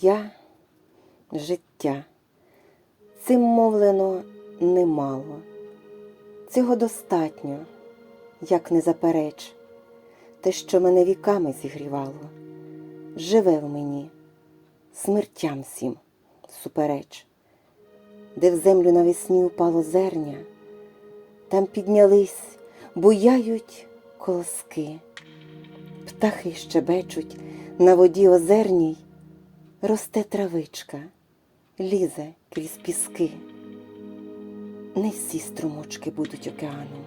Я життя. Цим мовлено немало. Цього достатньо, як не запереч, те, що мене віками зігрівало, живе в мені, смертям всім супереч, де в землю навесні упало зерня, там піднялись, буяють колоски, птахи щебечуть на воді озерній, росте травичка, лізе крізь піски. Не всі струмочки будуть океаном,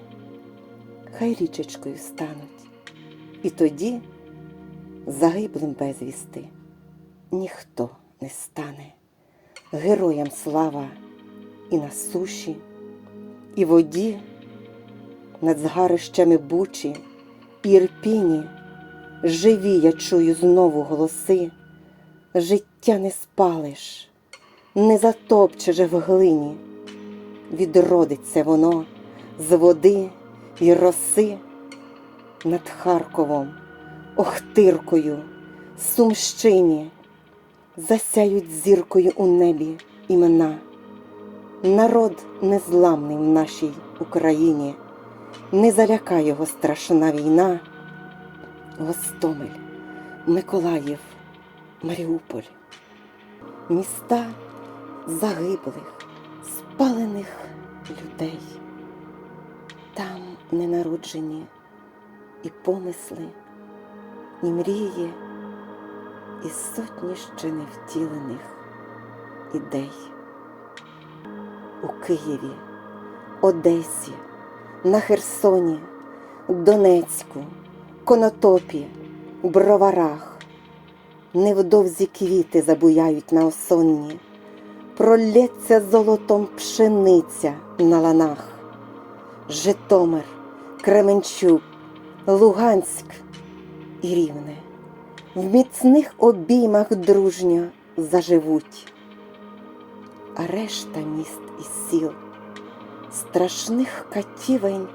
хай річечкою стануть, і тоді загиблим безвісти ніхто не стане. Героям слава і на суші, і воді, над згарищами бучі, і Ірпіні, живі я чую знову голоси, життя не спалиш, не затопчеш в глині, відродиться воно з води й роси над Харковом, Охтиркою, Сумщині, засяють зіркою у небі імена. Народ незламний в нашій Україні, не залякає його страшна війна. Гостомель, Миколаїв, Маріуполь, міста загиблих, спалених людей. Там не народжені і помисли, і мрії, і сотні ще не втілених ідей. У Києві, Одесі, на Херсоні, Донецьку, Конотопі, Броварах. Невдовзі квіти забуяють на осонні, пролється золотом пшениця на ланах. Житомир, Кременчук, Луганськ і Рівне в міцних обіймах дружньо заживуть, а решта міст і сіл, страшних катівень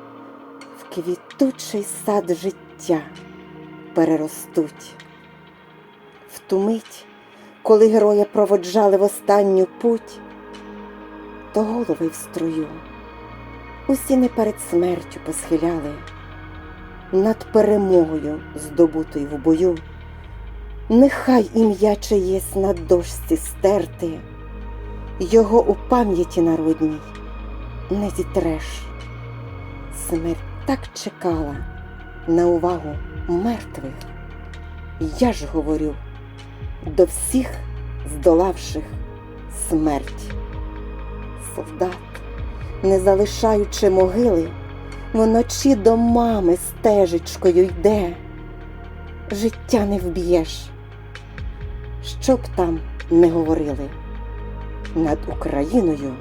в квітучий сад життя переростуть. Ту мить, коли героя проводжали в останню путь, то голови в струю усі не перед смертю посхиляли над перемогою, здобутою в бою. Нехай ім'я чиєсь на дошці стерти, його у пам'яті народній не зітреш. Смерть так чекала на увагу мертвих. Я ж говорю до всіх здолавших смерть. Солдат, не залишаючи могили, вночі до мами стежечкою йде. Життя не вб'єш, що б там не говорили. Над Україною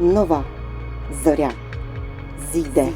нова зоря зійде.